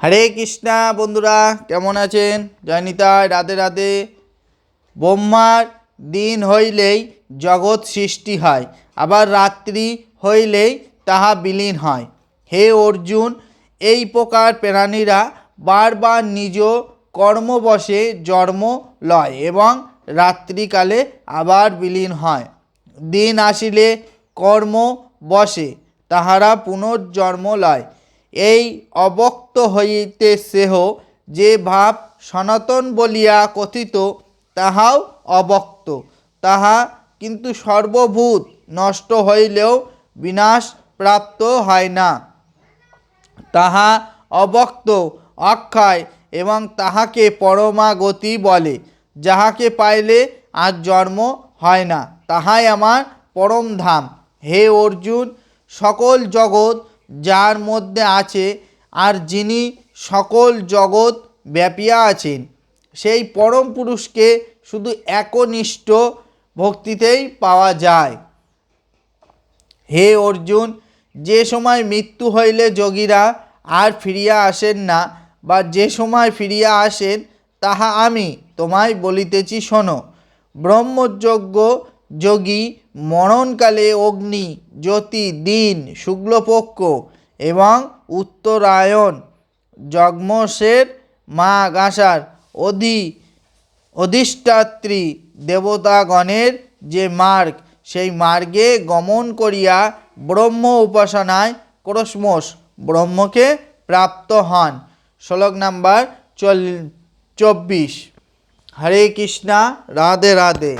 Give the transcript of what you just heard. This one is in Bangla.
হরে কৃষ্ণা বন্ধুরা, কেমন আছেন? জয়নিতায় রাধে রাধে। ব্রহ্মার দিন হইলেই জগৎ সৃষ্টি হয়, আবার রাত্রি হইলেই তাহা বিলীন হয়। হে অর্জুন, এই প্রকার প্রাণীরা বারবার নিজ কর্মবশে জন্ম লয় এবং রাত্রিকালে আবার বিলীন হয়। দিন আসিলে কর্ম বসে তাহারা পুনর্জন্ম লয়। এই অবক্ত হইতে সেহ যে ভাব সনাতন বলিয়া কথিত, তাহাও অবক্ত। তাহা কিন্তু সর্বভূত নষ্ট হইলেও বিনাশ প্রাপ্ত হয় না। তাহা অবক্ত অক্ষয় এবং তাহাকে পরমাগতি বলে, যাহাকে পাইলে আর জন্ম হয় না। তাহাই আমার পরম ধাম হে অর্জুন, সকল জগৎ যার মধ্যে আছে আর যিনি সকল জগৎ ব্যাপিয়া আছেন, সেই পরম পুরুষকে শুধু একনিষ্ঠ ভক্তিতেই পাওয়া যায়। হে অর্জুন, যে সময় মৃত্যু হইলে যোগীরা আর ফিরিয়া আসেন না বা যে সময় ফিরিয়া আসেন, তাহা আমি তোমায় বলিতেছি শোনো, ব্রহ্মযজ্ঞ যোগী মরণকালে অগ্নি, জ্যোতি, দিন, শুক্লপক্ষ এবং উত্তরায়ণ যজ্ঞসের মা গাঁসার অধি, অধিষ্ঠাত্রী দেবতাগণের যে মার্গ, সেই মার্গে গমন করিয়া ব্রহ্ম উপাসনায় ক্রোশমোষ ব্রহ্মকে প্রাপ্ত হন। শ্লোক নাম্বার চল চব্বিশ। হরে কৃষ্ণা, রাধে রাধে।